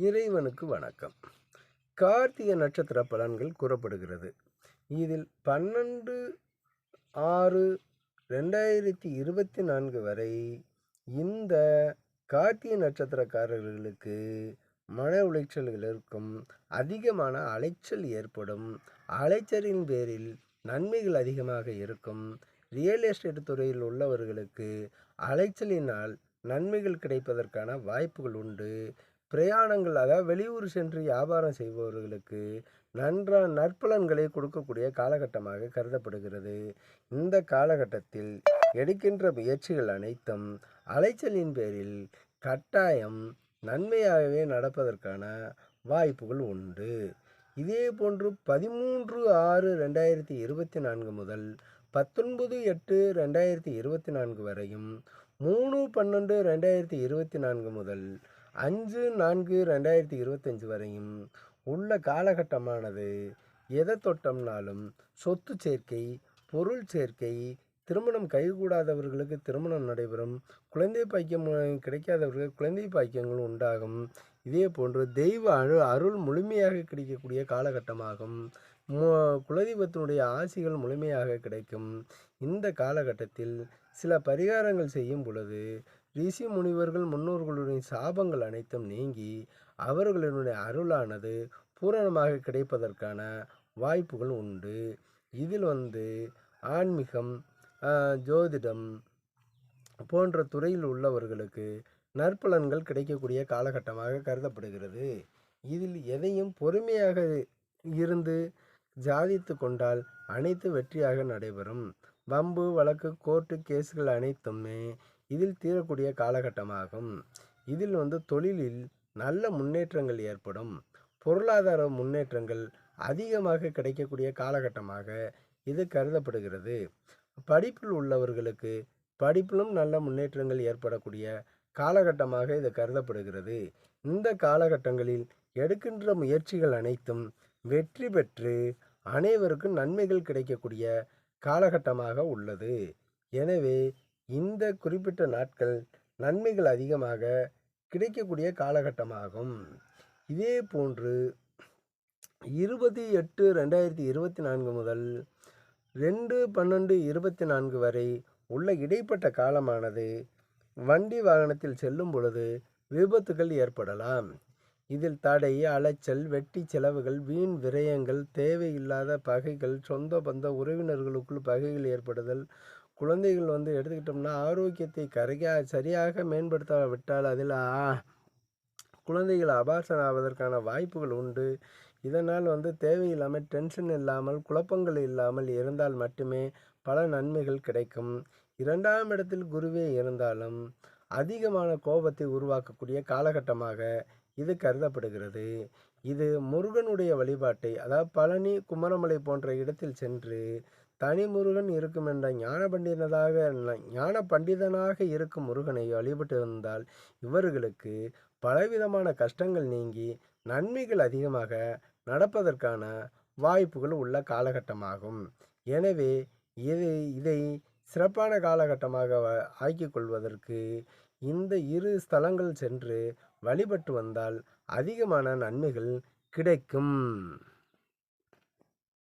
இறைவனுக்கு வணக்கம். கார்த்திகை நட்சத்திர பலன்கள் கூறப்படுகிறது. இதில் பன்னெண்டு ஆறு ரெண்டாயிரத்தி இருபத்தி நான்கு வரை இந்த கார்த்திகை நட்சத்திரக்காரர்களுக்கு மன உளைச்சல்கள் இருக்கும். அதிகமான அலைச்சல் ஏற்படும். அலைச்சலின் பேரில் நன்மைகள் அதிகமாக இருக்கும். ரியல் எஸ்டேட் துறையில் உள்ளவர்களுக்கு அலைச்சலினால் நன்மைகள் கிடைப்பதற்கான வாய்ப்புகள் உண்டு. பிரயாணங்கள் அதாவது வெளியூர் சென்று வியாபாரம் செய்பவர்களுக்கு நன்றா நற்பலன்களை கொடுக்கக்கூடிய காலகட்டமாக கருதப்படுகிறது. இந்த காலகட்டத்தில் எடுக்கின்ற முயற்சிகள் அனைத்தும் அலைச்சலின் பேரில் கட்டாயம் நன்மையாகவே நடப்பதற்கான வாய்ப்புகள் உண்டு. இதே போன்று பதிமூன்று ஆறு ரெண்டாயிரத்தி இருபத்தி நான்கு முதல் பத்தொன்பது எட்டு ரெண்டாயிரத்தி இருபத்தி நான்கு வரையும் மூணு பன்னெண்டு ரெண்டாயிரத்தி இருபத்தி நான்கு முதல் அஞ்சு நான்கு ரெண்டாயிரத்தி இருபத்தஞ்சி வரையும் உள்ள காலகட்டமானது எதை தொட்டம்னாலும் சொத்து சேர்க்கை பொருள் சேர்க்கை திருமணம் கைகூடாதவர்களுக்கு திருமணம் நடைபெறும் குழந்தை பாக்கியம் கிடைக்காதவர்கள் குழந்தை பாக்கியங்கள் உண்டாகும். இதே போன்று தெய்வ அரு அருள் முழுமையாக கிடைக்கக்கூடிய காலகட்டமாகும். குலதெய்வத்தினுடைய ஆசிகள் முழுமையாக கிடைக்கும். இந்த காலகட்டத்தில் சில பரிகாரங்கள் செய்யும் பொழுது ரிஷி முனிவர்கள் முன்னோர்களுடைய சாபங்கள் அனைத்தும் நீங்கி அவர்களுடைய அருளானது பூரணமாக கிடைப்பதற்கான வாய்ப்புகள் உண்டு. இதில் வந்து ஆன்மீகம் ஜோதிடம் போன்ற துறையில் உள்ளவர்களுக்கு நற்பலன்கள் கிடைக்கக்கூடிய காலகட்டமாக கருதப்படுகிறது. இதில் எதையும் பொறுமையாக இருந்து ஜாதித்து கொண்டால் அனைத்து வெற்றியாக நடைபெறும். வம்பு வழக்கு கோர்ட்டு கேஸுகள் அனைத்துமே இதில் தீரக்கூடிய காலகட்டமாகும். இதில் வந்து தொழிலில் நல்ல முன்னேற்றங்கள் ஏற்படும். பொருளாதார முன்னேற்றங்கள் அதிகமாக கிடைக்கக்கூடிய காலகட்டமாக இது கருதப்படுகிறது. படிப்பில் உள்ளவர்களுக்கு படிப்பிலும் நல்ல முன்னேற்றங்கள் ஏற்படக்கூடிய காலகட்டமாக இது கருதப்படுகிறது. இந்த காலகட்டங்களில் எடுக்கின்ற முயற்சிகள் அனைத்தும் வெற்றி பெற்று அனைவருக்கும் நன்மைகள் கிடைக்கக்கூடிய காலகட்டமாக உள்ளது. எனவே இந்த குறிப்பிட்ட நாட்கள் நன்மைகள் அதிகமாக கிடைக்கக்கூடிய காலகட்டமாகும். இதே போன்று இருபது எட்டு ரெண்டாயிரத்தி இருபத்தி நான்கு முதல் ரெண்டு பன்னெண்டு இருபத்தி நான்கு வரை உள்ள இடைப்பட்ட காலமானது வண்டி வாகனத்தில் செல்லும் பொழுது விபத்துகள் ஏற்படலாம். இதில் தடை அலைச்சல் வெட்டி செலவுகள் வீண் விரயங்கள் தேவையில்லாத பகைகள் சொந்த பந்த உறவினர்களுக்குள் பகைகள் ஏற்படுதல் குழந்தைகள் வந்து எடுத்துக்கிட்டோம்னா ஆரோக்கியத்தை கரையா சரியாக மேம்படுத்த விட்டால் அதில் குழந்தைகள் அபாசனம் ஆவதற்கான வாய்ப்புகள் உண்டு. இதனால் வந்து தேவையில்லாமல் டென்ஷன் இல்லாமல் குழப்பங்கள் இல்லாமல் இருந்தால் மட்டுமே பல நன்மைகள் கிடைக்கும். இரண்டாம் இடத்தில் குருவே இருந்தாலும் அதிகமான கோபத்தை உருவாக்கக்கூடிய காலகட்டமாக இது கருதப்படுகிறது. இது முருகனுடைய வழிபாட்டை அதாவது பழனி குமரமலை போன்ற இடத்தில் சென்று தனி முருகன் இருக்கும் என்ற ஞான பண்டிதனாக ஞான பண்டிதனாக இருக்கும் முருகனை வழிபட்டு வந்தால் இவர்களுக்கு பலவிதமான கஷ்டங்கள் நீங்கி நன்மைகள் அதிகமாக நடப்பதற்கான வாய்ப்புகள் உள்ள காலகட்டமாகும். எனவே இது இதை சிறப்பான காலகட்டமாக ஆக்கிக் கொள்வதற்கு இந்த இரு ஸ்தலங்கள் சென்று வழிபட்டு வந்தால் அதிகமான நன்மைகள் கிடைக்கும்.